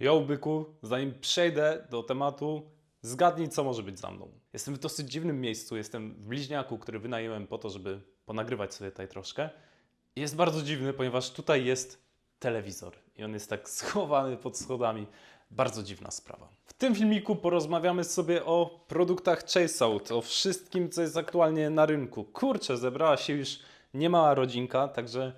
Yo, byku, zanim przejdę do tematu, zgadnij, co może być za mną. Jestem w dosyć dziwnym miejscu, jestem w bliźniaku, który wynajęłem po to, żeby ponagrywać sobie tutaj troszkę. Jest bardzo dziwny, ponieważ tutaj jest telewizor i on jest tak schowany pod schodami. Bardzo dziwna sprawa. W tym filmiku porozmawiamy sobie o produktach Chaseout, o wszystkim, co jest aktualnie na rynku. Kurczę, zebrała się już niemała rodzinka, także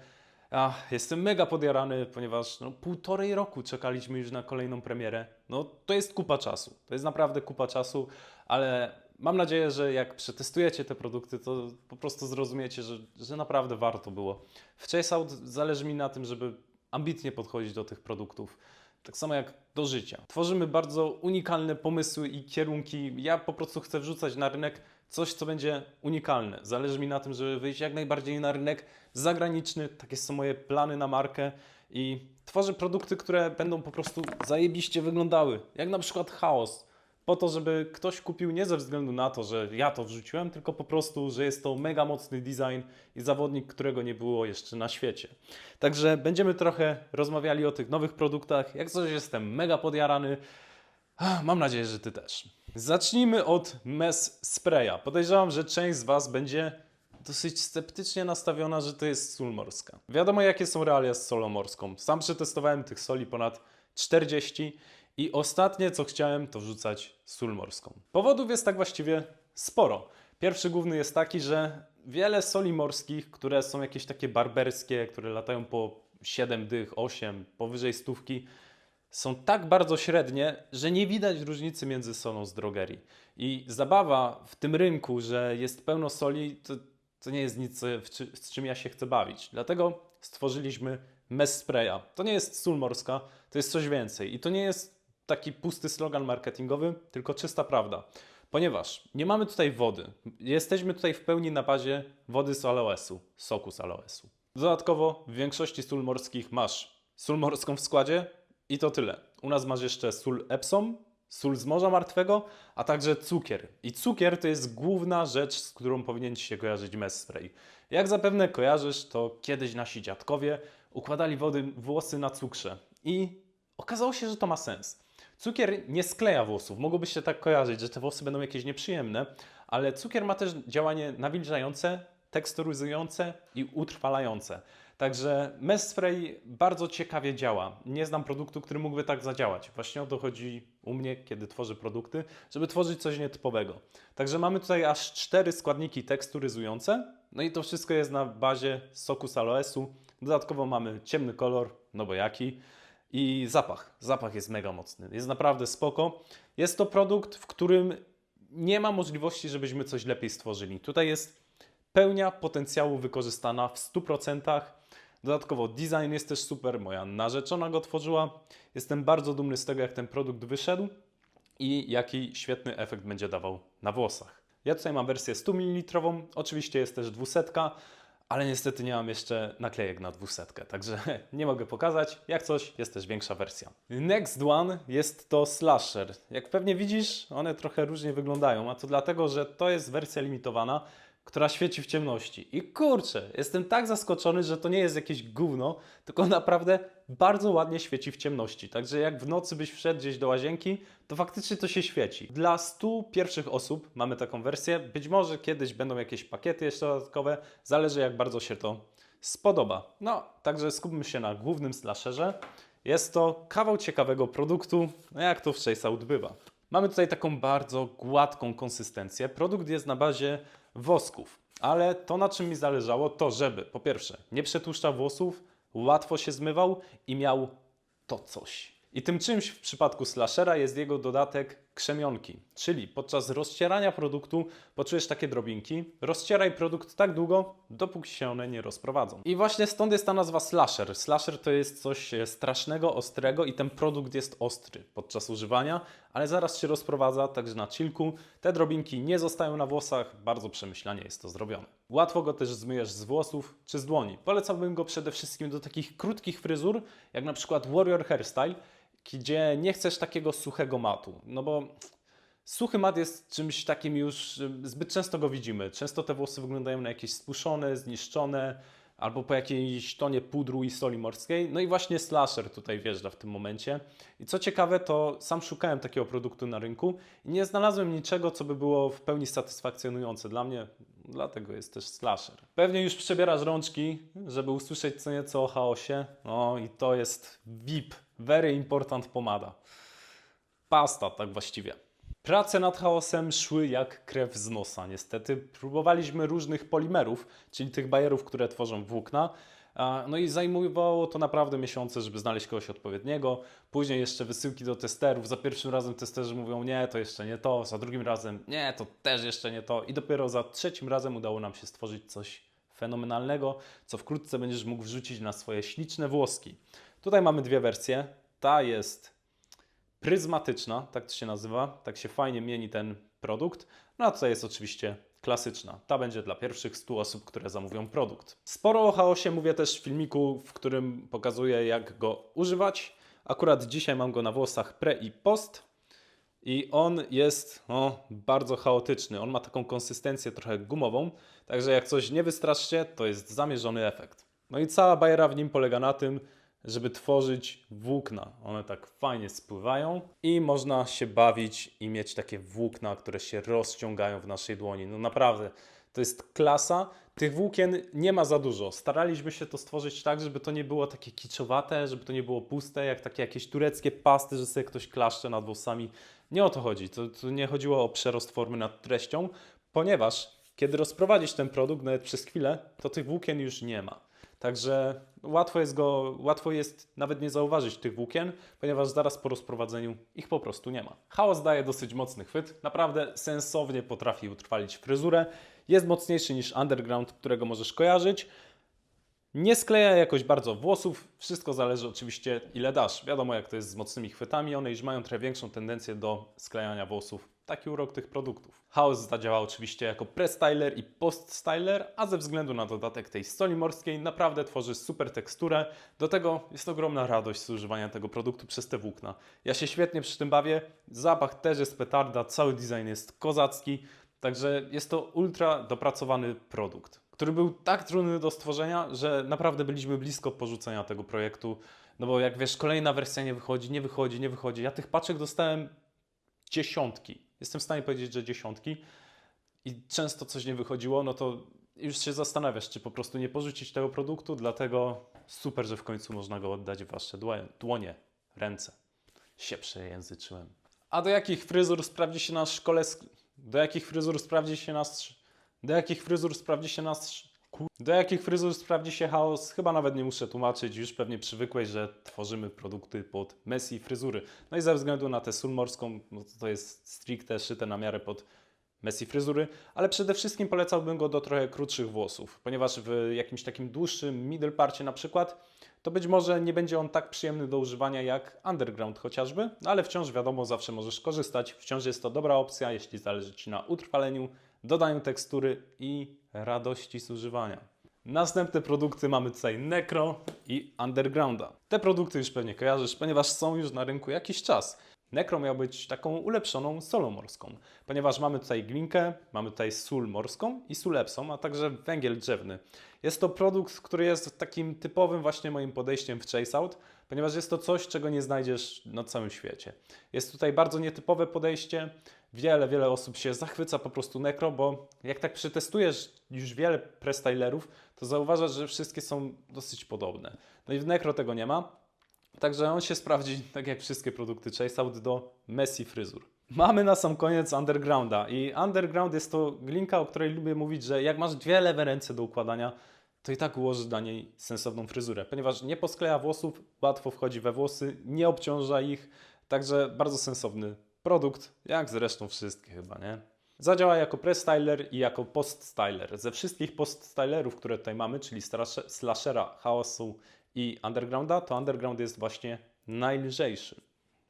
Ach, jestem mega podjarany, ponieważ no, półtorej roku czekaliśmy już na kolejną premierę. No to jest kupa czasu. To jest naprawdę kupa czasu, ale mam nadzieję, że jak przetestujecie te produkty, to po prostu zrozumiecie, że, że naprawdę warto było. W Chaseout zależy mi na tym, żeby ambitnie podchodzić do tych produktów. Tak samo jak do życia. Tworzymy bardzo unikalne pomysły i kierunki. Ja po prostu chcę wrzucać na rynek coś, co będzie unikalne. Zależy mi na tym, żeby wyjść jak najbardziej na rynek zagraniczny. Takie są moje plany na markę i tworzę produkty, które będą po prostu zajebiście wyglądały. Jak na przykład chaos. Po to, żeby ktoś kupił nie ze względu na to, że ja to wrzuciłem, tylko po prostu, że jest to mega mocny design i zawodnik, którego nie było jeszcze na świecie. Także będziemy trochę rozmawiali o tych nowych produktach. Jak coś jestem mega podjarany. Mam nadzieję, że Ty też. Zacznijmy od Mess Spraya. Podejrzewam, że część z Was będzie dosyć sceptycznie nastawiona, że to jest sól morska. Wiadomo, jakie są realia z solą morską. Sam przetestowałem tych soli ponad 40 i ostatnie, co chciałem, to wrzucać sól morską. Powodów jest tak właściwie sporo. Pierwszy główny jest taki, że wiele soli morskich, które są jakieś takie barberskie, które latają po 7 dych, 8, powyżej stówki, są tak bardzo średnie, że nie widać różnicy między solą z drogerii. I zabawa w tym rynku, że jest pełno soli, to, to nie jest nic, z czym ja się chcę bawić. Dlatego stworzyliśmy Mess Spraya. To nie jest sól morska, to jest coś więcej. I to nie jest taki pusty slogan marketingowy, tylko czysta prawda. Ponieważ nie mamy tutaj wody. Jesteśmy tutaj w pełni na bazie wody z aloesu, soku z aloesu. Dodatkowo w większości sól morskich masz sól morską w składzie i to tyle. U nas masz jeszcze sól Epsom, sól z Morza Martwego, a także cukier. I cukier to jest główna rzecz, z którą powinien Ci się kojarzyć mess spray. Jak zapewne kojarzysz, to kiedyś nasi dziadkowie układali wody, włosy na cukrze i okazało się, że to ma sens. Cukier nie skleja włosów. Mogłoby się tak kojarzyć, że te włosy będą jakieś nieprzyjemne, ale cukier ma też działanie nawilżające, teksturyzujące i utrwalające. Także Mess Spray bardzo ciekawie działa. Nie znam produktu, który mógłby tak zadziałać. Właśnie o to chodzi u mnie, kiedy tworzę produkty, żeby tworzyć coś nietypowego. Także mamy tutaj aż cztery składniki teksturyzujące. No i to wszystko jest na bazie soku z aloesu. Dodatkowo mamy ciemny kolor, no bo jaki. I zapach. Zapach jest mega mocny. Jest naprawdę spoko. Jest to produkt, w którym nie ma możliwości, żebyśmy coś lepiej stworzyli. Tutaj jest pełnia potencjału wykorzystana w 100%. Dodatkowo design jest też super, moja narzeczona go tworzyła. Jestem bardzo dumny z tego, jak ten produkt wyszedł i jaki świetny efekt będzie dawał na włosach. Ja tutaj mam wersję 100 ml, oczywiście jest też 200, ale niestety nie mam jeszcze naklejek na 200, także nie mogę pokazać. Jak coś, jest też większa wersja. Next one jest to slasher. Jak pewnie widzisz, one trochę różnie wyglądają, a to dlatego, że to jest wersja limitowana, która świeci w ciemności. I kurczę, jestem tak zaskoczony, że to nie jest jakieś gówno, tylko naprawdę bardzo ładnie świeci w ciemności. Także jak w nocy byś wszedł gdzieś do łazienki, to faktycznie to się świeci. Dla 100 pierwszych osób mamy taką wersję. Być może kiedyś będą jakieś pakiety jeszcze dodatkowe, zależy jak bardzo się to spodoba. No, także skupmy się na głównym slasherze. Jest to kawał ciekawego produktu, no jak to w Chaseout bywa. Mamy tutaj taką bardzo gładką konsystencję. Produkt jest na bazie wosków, ale to na czym mi zależało to, żeby po pierwsze nie przetłuszczał włosów, łatwo się zmywał i miał to coś. I tym czymś w przypadku slashera jest jego dodatek krzemionki, czyli podczas rozcierania produktu poczujesz takie drobinki, rozcieraj produkt tak długo, dopóki się one nie rozprowadzą. I właśnie stąd jest ta nazwa slasher. Slasher to jest coś e, strasznego, ostrego i ten produkt jest ostry podczas używania, ale zaraz się rozprowadza, także na chillku te drobinki nie zostają na włosach, bardzo przemyślanie jest to zrobione. Łatwo go też zmyjesz z włosów czy z dłoni. Polecałbym go przede wszystkim do takich krótkich fryzur, jak na przykład Warrior Hairstyle, gdzie nie chcesz takiego suchego matu, no bo suchy mat jest czymś takim już, zbyt często go widzimy. Często te włosy wyglądają na jakieś spuszczone, zniszczone, albo po jakiejś tonie pudru i soli morskiej. No i właśnie slasher tutaj wjeżdża w tym momencie. I co ciekawe, to sam szukałem takiego produktu na rynku i nie znalazłem niczego, co by było w pełni satysfakcjonujące dla mnie. Dlatego jest też slasher. Pewnie już przebierasz rączki, żeby usłyszeć co nieco o chaosie. No i to jest VIP, very important pomada. Pasta, tak właściwie. Prace nad chaosem szły jak krew z nosa, niestety. Próbowaliśmy różnych polimerów, czyli tych bajerów, które tworzą włókna. No i zajmowało to naprawdę miesiące, żeby znaleźć kogoś odpowiedniego. Później jeszcze wysyłki do testerów. Za pierwszym razem testerzy mówią, nie, to jeszcze nie to. Za drugim razem, nie, to też jeszcze nie to. I dopiero za trzecim razem udało nam się stworzyć coś fenomenalnego, co wkrótce będziesz mógł wrzucić na swoje śliczne włoski. Tutaj mamy dwie wersje. Ta jest pryzmatyczna, tak to się nazywa, tak się fajnie mieni ten produkt. No a tutaj jest oczywiście klasyczna. Ta będzie dla pierwszych 100 osób, które zamówią produkt. Sporo o chaosie mówię też w filmiku, w którym pokazuję jak go używać. Akurat dzisiaj mam go na włosach pre i post. I on jest no, bardzo chaotyczny. On ma taką konsystencję trochę gumową, także jak coś nie wystraszcie, to jest zamierzony efekt. No i cała bajera w nim polega na tym, żeby tworzyć włókna. One tak fajnie spływają i można się bawić i mieć takie włókna, które się rozciągają w naszej dłoni. No naprawdę, to jest klasa. Tych włókien nie ma za dużo. Staraliśmy się to stworzyć tak, żeby to nie było takie kiczowate, żeby to nie było puste, jak takie jakieś tureckie pasty, że sobie ktoś klaszcze nad włosami. Nie o to chodzi. To, to nie chodziło o przerost formy nad treścią, ponieważ kiedy rozprowadzisz ten produkt nawet przez chwilę, to tych włókien już nie ma. Także łatwo jest go, łatwo jest nawet nie zauważyć tych włókien, ponieważ zaraz po rozprowadzeniu ich po prostu nie ma. Chaos daje dosyć mocny chwyt, naprawdę sensownie potrafi utrwalić fryzurę. Jest mocniejszy niż underground, którego możesz kojarzyć. Nie skleja jakoś bardzo włosów, wszystko zależy oczywiście ile dasz. Wiadomo jak to jest z mocnymi chwytami, one już mają trochę większą tendencję do sklejania włosów. Taki urok tych produktów. Chaos zadziała oczywiście jako pre-styler i post-styler, a ze względu na dodatek tej soli morskiej naprawdę tworzy super teksturę. Do tego jest ogromna radość z używania tego produktu przez te włókna. Ja się świetnie przy tym bawię, zapach też jest petarda, cały design jest kozacki, także jest to ultra dopracowany produkt który był tak trudny do stworzenia, że naprawdę byliśmy blisko porzucenia tego projektu. No bo jak wiesz, kolejna wersja nie wychodzi, nie wychodzi, nie wychodzi. Ja tych paczek dostałem dziesiątki. Jestem w stanie powiedzieć, że dziesiątki. I często coś nie wychodziło, no to już się zastanawiasz, czy po prostu nie porzucić tego produktu, dlatego super, że w końcu można go oddać w wasze dłonie, ręce. Się przejęzyczyłem. A do jakich fryzur sprawdzi się nasz szkole... sk- Do jakich fryzur sprawdzi się nasz... Do jakich fryzur sprawdzi się nasz... Do jakich fryzur sprawdzi się chaos? Chyba nawet nie muszę tłumaczyć, już pewnie przywykłeś, że tworzymy produkty pod Messi fryzury. No i ze względu na tę sól morską, no to, to jest stricte szyte na miarę pod Messi fryzury, ale przede wszystkim polecałbym go do trochę krótszych włosów, ponieważ w jakimś takim dłuższym middle parcie na przykład, to być może nie będzie on tak przyjemny do używania jak underground chociażby, no ale wciąż wiadomo, zawsze możesz korzystać, wciąż jest to dobra opcja, jeśli zależy Ci na utrwaleniu, dodaniu tekstury i radości z używania. Następne produkty mamy tutaj Necro i Undergrounda. Te produkty już pewnie kojarzysz, ponieważ są już na rynku jakiś czas. Necro miał być taką ulepszoną solą morską, ponieważ mamy tutaj glinkę, mamy tutaj sól morską i sól Epsom, a także węgiel drzewny. Jest to produkt, który jest takim typowym właśnie moim podejściem w Chase Out, ponieważ jest to coś, czego nie znajdziesz na całym świecie. Jest tutaj bardzo nietypowe podejście. Wiele, wiele osób się zachwyca po prostu Necro, bo jak tak przetestujesz już wiele prestylerów, to zauważasz, że wszystkie są dosyć podobne. No i w Necro tego nie ma. Także on się sprawdzi, tak jak wszystkie produkty Chase Out, do Messi fryzur. Mamy na sam koniec Undergrounda i Underground jest to glinka, o której lubię mówić, że jak masz dwie lewe ręce do układania, to i tak ułożysz na niej sensowną fryzurę, ponieważ nie poskleja włosów, łatwo wchodzi we włosy, nie obciąża ich, także bardzo sensowny produkt, jak zresztą wszystkie chyba, nie? Zadziała jako pre-styler i jako post-styler. Ze wszystkich post-stylerów, które tutaj mamy, czyli slashera, chaosu i undergrounda, to underground jest właśnie najlżejszy.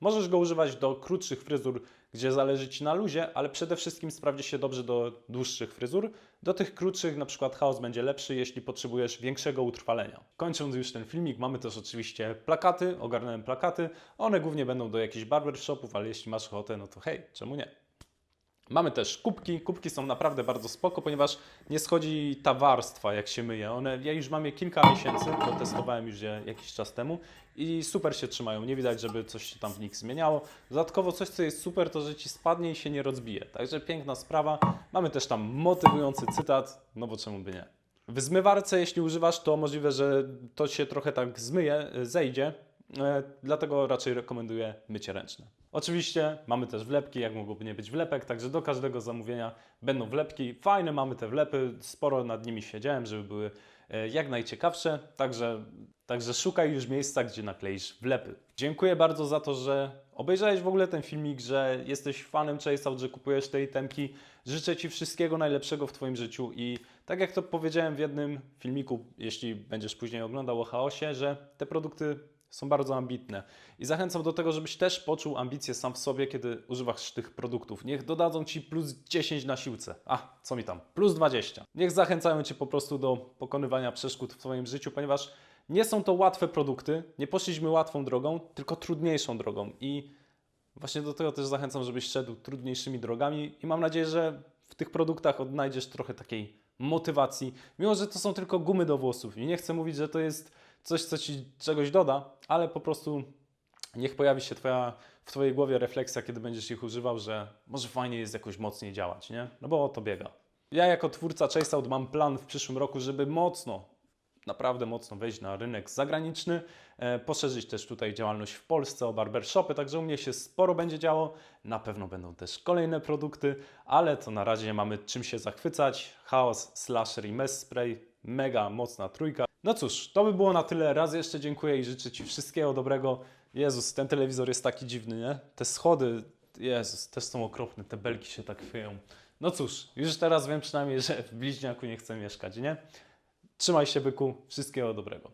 Możesz go używać do krótszych fryzur, gdzie zależy Ci na luzie, ale przede wszystkim sprawdzi się dobrze do dłuższych fryzur. Do tych krótszych na przykład chaos będzie lepszy, jeśli potrzebujesz większego utrwalenia. Kończąc już ten filmik, mamy też oczywiście plakaty, ogarnąłem plakaty. One głównie będą do jakichś barbershopów, ale jeśli masz ochotę, no to hej, czemu nie? Mamy też kubki. Kubki są naprawdę bardzo spoko, ponieważ nie schodzi ta warstwa, jak się myje. One, ja już mam je kilka miesięcy, bo testowałem już je jakiś czas temu i super się trzymają. Nie widać, żeby coś się tam w nich zmieniało. Dodatkowo coś, co jest super, to że ci spadnie i się nie rozbije. Także piękna sprawa. Mamy też tam motywujący cytat, no bo czemu by nie. W zmywarce, jeśli używasz, to możliwe, że to się trochę tak zmyje, zejdzie, e, dlatego raczej rekomenduję mycie ręczne. Oczywiście mamy też wlepki, jak mogłoby nie być wlepek, także do każdego zamówienia będą wlepki. Fajne mamy te wlepy, sporo nad nimi siedziałem, żeby były e, jak najciekawsze, także, także szukaj już miejsca, gdzie nakleisz wlepy. Dziękuję bardzo za to, że obejrzałeś w ogóle ten filmik, że jesteś fanem Chaseout, że kupujesz te itemki. Życzę Ci wszystkiego najlepszego w Twoim życiu i tak jak to powiedziałem w jednym filmiku, jeśli będziesz później oglądał o chaosie, że te produkty są bardzo ambitne. I zachęcam do tego, żebyś też poczuł ambicje sam w sobie, kiedy używasz tych produktów. Niech dodadzą Ci plus 10 na siłce. A, co mi tam? Plus 20. Niech zachęcają Cię po prostu do pokonywania przeszkód w Twoim życiu, ponieważ nie są to łatwe produkty. Nie poszliśmy łatwą drogą, tylko trudniejszą drogą. I właśnie do tego też zachęcam, żebyś szedł trudniejszymi drogami i mam nadzieję, że w tych produktach odnajdziesz trochę takiej motywacji, mimo że to są tylko gumy do włosów. I nie chcę mówić, że to jest coś, co ci czegoś doda, ale po prostu niech pojawi się twoja, w Twojej głowie refleksja, kiedy będziesz ich używał, że może fajnie jest jakoś mocniej działać, nie? No bo o to biega. Ja jako twórca Chaseout mam plan w przyszłym roku, żeby mocno, naprawdę mocno wejść na rynek zagraniczny, e, poszerzyć też tutaj działalność w Polsce o barbershopy, także u mnie się sporo będzie działo. Na pewno będą też kolejne produkty, ale to na razie mamy czym się zachwycać. Chaos, Slasher i Mess Spray, mega mocna trójka. No cóż, to by było na tyle. Raz jeszcze dziękuję i życzę Ci wszystkiego dobrego. Jezus, ten telewizor jest taki dziwny, nie? Te schody, Jezus, też są okropne, te belki się tak chwieją. No cóż, już teraz wiem przynajmniej, że w bliźniaku nie chcę mieszkać, nie? Trzymaj się, byku. Wszystkiego dobrego.